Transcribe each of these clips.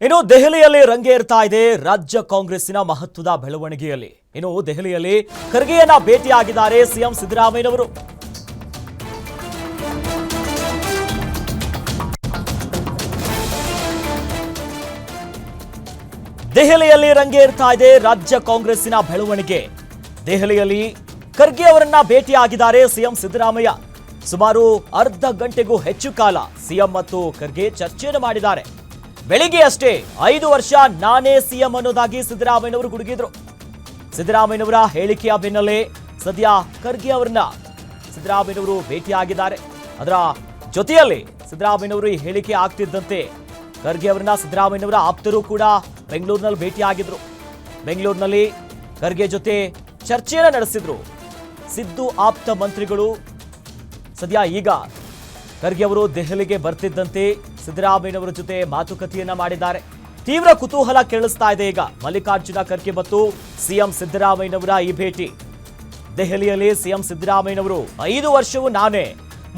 ಇನ್ನು ದೆಹಲಿಯಲ್ಲಿ ರಂಗೇರ್ತಾ ಇದೆ. ರಾಜ್ಯ ಕಾಂಗ್ರೆಸ್ಸಿನ ಮಹತ್ವದ ಬೆಳವಣಿಗೆಯಲ್ಲಿ. ಇನ್ನು ದೆಹಲಿಯಲ್ಲಿ ಖರ್ಗೆಯನ್ನ ಭೇಟಿಯಾಗಿದ್ದಾರೆ ಸಿಎಂ ಸಿದ್ದರಾಮಯ್ಯನವರು. ದೆಹಲಿಯಲ್ಲಿ ರಂಗೇರ್ತಾ ಇದೆ. ರಾಜ್ಯ ಕಾಂಗ್ರೆಸ್ಸಿನ ಬೆಳವಣಿಗೆ. ದೆಹಲಿಯಲ್ಲಿ ಖರ್ಗೆ ಅವರನ್ನ ಭೇಟಿಯಾಗಿದ್ದಾರೆ ಸಿಎಂ ಸಿದ್ದರಾಮಯ್ಯ. ಸುಮಾರು ಅರ್ಧ ಗಂಟೆಗೂ ಹೆಚ್ಚು ಕಾಲ ಸಿಎಂ ಮತ್ತು ಖರ್ಗೆ ಚರ್ಚೆಯನ್ನು ಮಾಡಿದ್ದಾರೆ. ಬೆಳಿಗ್ಗೆ ಅಷ್ಟೇ ಐದು ವರ್ಷ ನಾನೇ ಸಿಎಂ ಅನ್ನೋದಾಗಿ ಸಿದ್ದರಾಮಯ್ಯನವರು ಗುಡುಗಿದ್ರು. ಸಿದ್ದರಾಮಯ್ಯನವರ ಹೇಳಿಕೆಯ ಬೆನ್ನಲ್ಲೇ ಸದ್ಯ ಖರ್ಗೆ ಅವರನ್ನ ಸಿದ್ದರಾಮಯ್ಯನವರು ಭೇಟಿಯಾಗಿದ್ದಾರೆ. ಅದರ ಜೊತೆಯಲ್ಲಿ ಸಿದ್ದರಾಮಯ್ಯನವರು ಈ ಹೇಳಿಕೆ ಆಗ್ತಿದ್ದಂತೆ ಖರ್ಗೆ ಅವರನ್ನ ಸಿದ್ದರಾಮಯ್ಯನವರ ಆಪ್ತರು ಕೂಡ ಬೆಂಗಳೂರಿನಲ್ಲಿ ಭೇಟಿಯಾಗಿದ್ರು. ಬೆಂಗಳೂರಿನಲ್ಲಿ ಖರ್ಗೆ ಜೊತೆ ಚರ್ಚೆಯನ್ನು ನಡೆಸಿದ್ರು. ಸಿದ್ದು ಆಪ್ತ ಮಂತ್ರಿಗಳು ಸದ್ಯ ಈಗ ಖರ್ಗೆ ಅವರು ದೆಹಲಿಗೆ ಬರ್ತಿದ್ದಂತೆ ಸಿದ್ದರಾಮಯ್ಯನವರ ಜೊತೆ ಮಾತುಕತೆಯನ್ನ ಮಾಡಿದ್ದಾರೆ. ತೀವ್ರ ಕುತೂಹಲ ಕೇಳಿಸ್ತಾ ಇದೆ ಈಗ. ಮಲ್ಲಿಕಾರ್ಜುನ ಖರ್ಗೆ ಮತ್ತು ಸಿಎಂ ಸಿದ್ದರಾಮಯ್ಯನವರ ಈ ಭೇಟಿ. ದೆಹಲಿಯಲ್ಲಿ ಸಿಎಂ ಸಿದ್ದರಾಮಯ್ಯನವರು, ಐದು ವರ್ಷವೂ ನಾನೇ.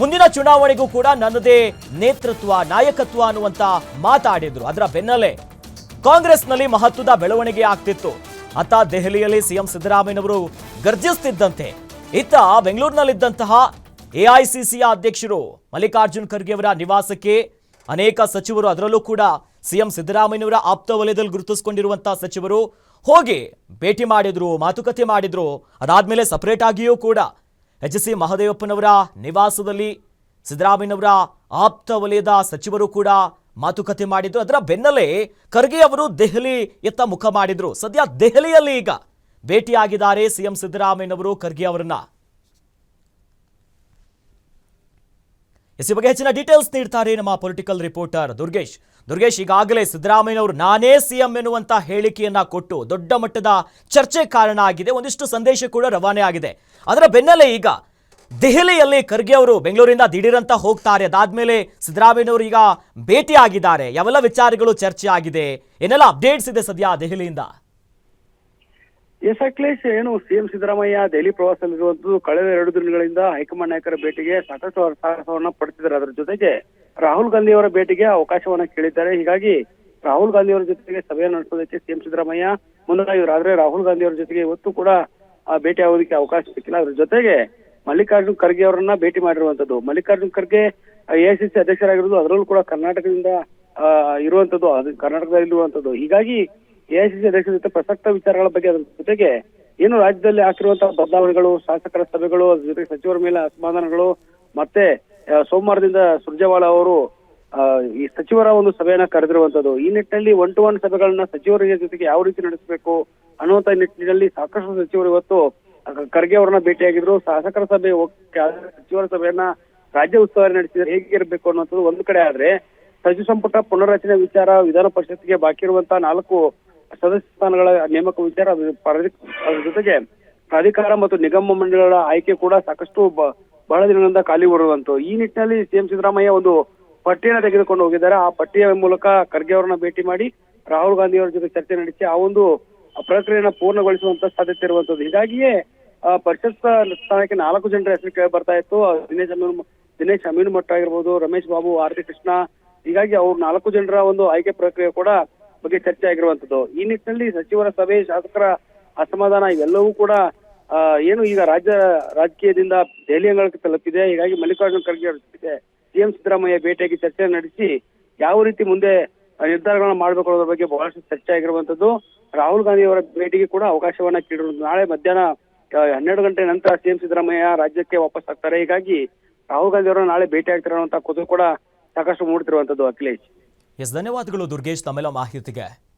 ಮುಂದಿನ ಚುನಾವಣೆಗೂ ಕೂಡ ನನ್ನದೇ ನೇತೃತ್ವ, ನಾಯಕತ್ವ ಅನ್ನುವಂತ ಮಾತಾಡಿದ್ರು. ಅದರ ಬೆನ್ನಲ್ಲೇ ಕಾಂಗ್ರೆಸ್ನಲ್ಲಿ ಮಹತ್ವದ ಬೆಳವಣಿಗೆ ಆಗ್ತಿತ್ತು. ಅತ್ತ ದೆಹಲಿಯಲ್ಲಿ ಸಿಎಂ ಸಿದ್ದರಾಮಯ್ಯನವರು ಗರ್ಜಿಸ್ತಿದ್ದಂತೆ. ಇತ್ತ ಬೆಂಗಳೂರಿನಲ್ಲಿದ್ದಂತಹ ಎಐಸಿಸಿಯ ಅಧ್ಯಕ್ಷರು ಮಲ್ಲಿಕಾರ್ಜುನ್ ಖರ್ಗೆ ಅವರ ನಿವಾಸಕ್ಕೆ ಅನೇಕ ಸಚಿವರು ಅದರಲ್ಲೂ ಕೂಡ ಸಿಎಂ ಸಿದ್ದರಾಮಯ್ಯನವರ ಆಪ್ತ ವಲಯದಲ್ಲಿ ಗುರುತಿಸಿಕೊಂಡಿರುವಂತಹ ಸಚಿವರು ಹೋಗಿ ಭೇಟಿ ಮಾಡಿದ್ರು, ಮಾತುಕತೆ ಮಾಡಿದ್ರು. ಅದಾದ್ಮೇಲೆ ಸಪರೇಟ್ ಆಗಿಯೂ ಕೂಡ ಎಚ್ ಸಿ ಮಹದೇವಪ್ಪನವರ ನಿವಾಸದಲ್ಲಿ ಸಿದ್ದರಾಮಯ್ಯನವರ ಆಪ್ತ ವಲಯದ ಸಚಿವರು ಕೂಡ ಮಾತುಕತೆ ಮಾಡಿದ್ರು. ಅದರ ಬೆನ್ನಲ್ಲೇ ಖರ್ಗೆ ಅವರು ದೆಹಲಿ ಎತ್ತ ಮುಖ ಮಾಡಿದ್ರು. ಸದ್ಯ ದೆಹಲಿಯಲ್ಲಿ ಈಗ ಭೇಟಿಯಾಗಿದ್ದಾರೆ ಸಿಎಂ ಸಿದ್ದರಾಮಯ್ಯನವರು, ಖರ್ಗೆ ಅವರನ್ನ. ಈ ಬಗ್ಗೆ ಹೆಚ್ಚಿನ ಡೀಟೇಲ್ಸ್ ನೀಡ್ತಾರೆ ನಮ್ಮ ಪೊಲಿಟಿಕಲ್ ರಿಪೋರ್ಟರ್ ದುರ್ಗೇಶ್. ದುರ್ಗೇಶ್, ಈಗಾಗಲೇ ಸಿದ್ದರಾಮಯ್ಯನವರು ನಾನೇ ಸಿಎಂ ಎನ್ನುವಂತಹ ಹೇಳಿಕೆಯನ್ನ ಕೊಟ್ಟು ದೊಡ್ಡ ಮಟ್ಟದ ಚರ್ಚೆ ಕಾರಣ ಆಗಿದೆ. ಒಂದಿಷ್ಟು ಸಂದೇಶ ಕೂಡ ರವಾನೆ ಆಗಿದೆ. ಅದರ ಬೆನ್ನಲ್ಲೇ ಈಗ ದೆಹಲಿಯಲ್ಲಿ ಖರ್ಗೆ ಅವರು ಬೆಂಗಳೂರಿಂದ ದಿಢೀರಂತ ಹೋಗ್ತಾರೆ. ಅದಾದ್ಮೇಲೆ ಸಿದ್ದರಾಮಯ್ಯನವರು ಈಗ ಭೇಟಿ ಆಗಿದ್ದಾರೆ ಯಾವೆಲ್ಲ ವಿಚಾರಗಳು ಚರ್ಚೆ ಆಗಿದೆ ಏನೆಲ್ಲ ಅಪ್ಡೇಟ್ಸ್ ಇದೆ ಸದ್ಯ ದೆಹಲಿಯಿಂದ? ಎಸ್ ಅಖಿಲೇಶ್ ಏನು ಸಿಎಂ ಸಿದ್ದರಾಮಯ್ಯ ದೆಹಲಿ ಪ್ರವಾಸದಲ್ಲಿರುವಂತದ್ದು ಕಳೆದ ಎರಡು ದಿನಗಳಿಂದ ಹೈಕಮಾಂಡ್ ನಾಯಕರ ಭೇಟಿಗೆ ಸಾಕಷ್ಟು ಸಾಹಸವನ್ನ ಪಡೆದಿದ್ದಾರೆ ಅದರ ಜೊತೆಗೆ ರಾಹುಲ್ ಗಾಂಧಿ ಅವರ ಭೇಟಿಗೆ ಅವಕಾಶವನ್ನ ಕೇಳಿದ್ದಾರೆ. ಹೀಗಾಗಿ ರಾಹುಲ್ ಗಾಂಧಿ ಅವರ ಜೊತೆಗೆ ಸಭೆ ನಡೆಸೋದಕ್ಕೆ ಸಿಎಂ ಸಿದ್ದರಾಮಯ್ಯ ಮುಂದಾಗಿದ್ರು ಆದ್ರೆ ರಾಹುಲ್ ಗಾಂಧಿ ಅವರ ಜೊತೆಗೆ ಇವತ್ತು ಕೂಡ ಭೇಟಿ ಆಗೋದಕ್ಕೆ ಅವಕಾಶ ಸಿಕ್ಕಿಲ್ಲ. ಅದ್ರ ಜೊತೆಗೆ ಮಲ್ಲಿಕಾರ್ಜುನ್ ಖರ್ಗೆ ಅವರನ್ನ ಭೇಟಿ ಮಾಡಿರುವಂತದ್ದು. ಮಲ್ಲಿಕಾರ್ಜುನ್ ಖರ್ಗೆ ಎಐಸಿಸಿ ಅಧ್ಯಕ್ಷರಾಗಿರೋದು. ಅದರಲ್ಲೂ ಕೂಡ ಕರ್ನಾಟಕದಿಂದ ಇರುವಂತದ್ದು, ಅದು ಕರ್ನಾಟಕದಲ್ಲಿ ಇರುವಂತದ್ದು ಹೀಗಾಗಿ ಎಐಸಿಸಿ ಅಧ್ಯಕ್ಷರ ಜೊತೆ ಪ್ರಸಕ್ತ ವಿಚಾರಗಳ ಬಗ್ಗೆ ಅದರ ಜೊತೆಗೆ ಏನು ರಾಜ್ಯದಲ್ಲಿ ಆಗ್ತಿರುವಂತಹ ಬದಲಾವಣೆಗಳು, ಶಾಸಕರ ಸಭೆಗಳು, ಅದ್ರ ಜೊತೆಗೆ ಸಚಿವರ ಮೇಲೆ ಅಸಮಾಧಾನಗಳು, ಮತ್ತೆ ಸೋಮವಾರದಿಂದ ಸುರ್ಜೇವಾಲ ಅವರು ಈ ಸಚಿವರ ಒಂದು ಸಭೆಯನ್ನ ಕರೆದಿರುವಂತದ್ದು. ಈ ನಿಟ್ಟಿನಲ್ಲಿ ಒನ್ ಟು ಒನ್ ಸಭೆಗಳನ್ನ ಸಚಿವರ ಜೊತೆಗೆ ಯಾವ ರೀತಿ ನಡೆಸಬೇಕು ಅನ್ನುವಂತ ನಿಟ್ಟಿನಲ್ಲಿ ಸಾಕಷ್ಟು ಸಚಿವರು ಇವತ್ತು ಖರ್ಗೆ ಅವರನ್ನ ಭೇಟಿಯಾಗಿದ್ರು. ಶಾಸಕರ ಸಭೆ ಸಚಿವರ ಸಭೆಯನ್ನ ರಾಜ್ಯ ಉಸ್ತುವಾರಿ ನಡೆಸಿದ್ರೆ ಹೇಗಿರಬೇಕು ಅನ್ನುವಂಥದ್ದು ಒಂದು ಕಡೆ ಆದ್ರೆ, ಸಚಿವ ಸಂಪುಟ ಪುನರ್ರಚನೆ ವಿಚಾರ ವಿಧಾನ ಪರಿಷತ್ಗೆ ಬಾಕಿ ಇರುವಂತಹ ನಾಲ್ಕು ಸದಸ್ಯ ಸ್ಥಾನಗಳ ನೇಮಕ ವಿಚಾರ ಅದರ ಜೊತೆಗೆ ಪ್ರಾಧಿಕಾರ ಮತ್ತು ನಿಗಮ ಮಂಡಳಿಗಳ ಆಯ್ಕೆ ಕೂಡ ಸಾಕಷ್ಟು ಬಹಳ ದಿನಗಳಿಂದ ಖಾಲಿ ಬರುವಂತು ಈ ನಿಟ್ಟಿನಲ್ಲಿ ಸಿಎಂ ಸಿದ್ದರಾಮಯ್ಯ ಒಂದು ಪಟ್ಟಿಯನ್ನು ತೆಗೆದುಕೊಂಡು ಹೋಗಿದ್ದಾರೆ. ಆ ಪಟ್ಟಿಯ ಮೂಲಕ ಖರ್ಗೆ ಅವರನ್ನ ಭೇಟಿ ಮಾಡಿ ರಾಹುಲ್ ಗಾಂಧಿ ಅವರ ಜೊತೆ ಚರ್ಚೆ ನಡೆಸಿ ಆ ಒಂದು ಪ್ರಕ್ರಿಯೆಯನ್ನ ಪೂರ್ಣಗೊಳಿಸುವಂತ ಸಾಧ್ಯತೆ ಇರುವಂತದ್ದು. ಹೀಗಾಗಿಯೇ ಪರಿಷತ್ ಸ್ಥಾನಕ್ಕೆ ನಾಲ್ಕು ಜನರ ಹೆಸರು ಕೇಳಿ ಬರ್ತಾ ಇತ್ತು. ದಿನೇಶ್ ಅಮೀನ್ ದಿನೇಶ್ ಅಮೀನ್ ಮಠ ಆಗಿರ್ಬೋದು, ರಮೇಶ್ ಬಾಬು, ಆರ್ ಕೃಷ್ಣ. ಹೀಗಾಗಿ ಅವ್ರು ನಾಲ್ಕು ಜನರ ಒಂದು ಆಯ್ಕೆ ಪ್ರಕ್ರಿಯೆ ಕೂಡ ಬಗ್ಗೆ ಚರ್ಚೆ ಆಗಿರುವಂತದ್ದು. ಈ ನಿಟ್ಟಿನಲ್ಲಿ ಸಚಿವರ ಸಭೆ, ಶಾಸಕರ ಅಸಮಾಧಾನ ಇವೆಲ್ಲವೂ ಕೂಡ ಏನು ಈಗ ರಾಜ್ಯ ರಾಜಕೀಯದಿಂದ ದೆಹಲಿ ಅಂಗಳಕ್ಕೆ ತಲುಪಿದೆ. ಹೀಗಾಗಿ ಮಲ್ಲಿಕಾರ್ಜುನ ಖರ್ಗೆ ಅವರ ಜೊತೆಗೆ ಸಿಎಂ ಸಿದ್ದರಾಮಯ್ಯ ಭೇಟಿಯಾಗಿ ಚರ್ಚೆ ನಡೆಸಿ ಯಾವ ರೀತಿ ಮುಂದೆ ನಿರ್ಧಾರಗಳನ್ನು ಮಾಡಬೇಕು ಅನ್ನೋದ್ರ ಬಗ್ಗೆ ಬಹಳಷ್ಟು ಚರ್ಚೆ ಆಗಿರುವಂತದ್ದು. ರಾಹುಲ್ ಗಾಂಧಿ ಅವರ ಭೇಟಿಗೆ ಕೂಡ ಅವಕಾಶವನ್ನ ಕೇಳಿರುವುದು ನಾಳೆ ಮಧ್ಯಾಹ್ನ ಹನ್ನೆರಡು ಗಂಟೆ ನಂತರ ಸಿಎಂ ಸಿದ್ದರಾಮಯ್ಯ ರಾಜ್ಯಕ್ಕೆ ವಾಪಸ್ ಆಗ್ತಾರೆ. ಹೀಗಾಗಿ ರಾಹುಲ್ ಗಾಂಧಿ ಅವರನ್ನ ನಾಳೆ ಭೇಟಿ ಅಂತ ಕುತೂಹಲ ಕೂಡ ಸಾಕಷ್ಟು ಮೂಡ್ತಿರುವಂತದ್ದು ಅಖಿಲೇಶ್. ಎಸ್ ಧನ್ಯವಾದಗಳು ದುರ್ಗೇಶ್ ತಮ್ಮೆಲ್ಲ ಮಾಹಿತಿಗೆ.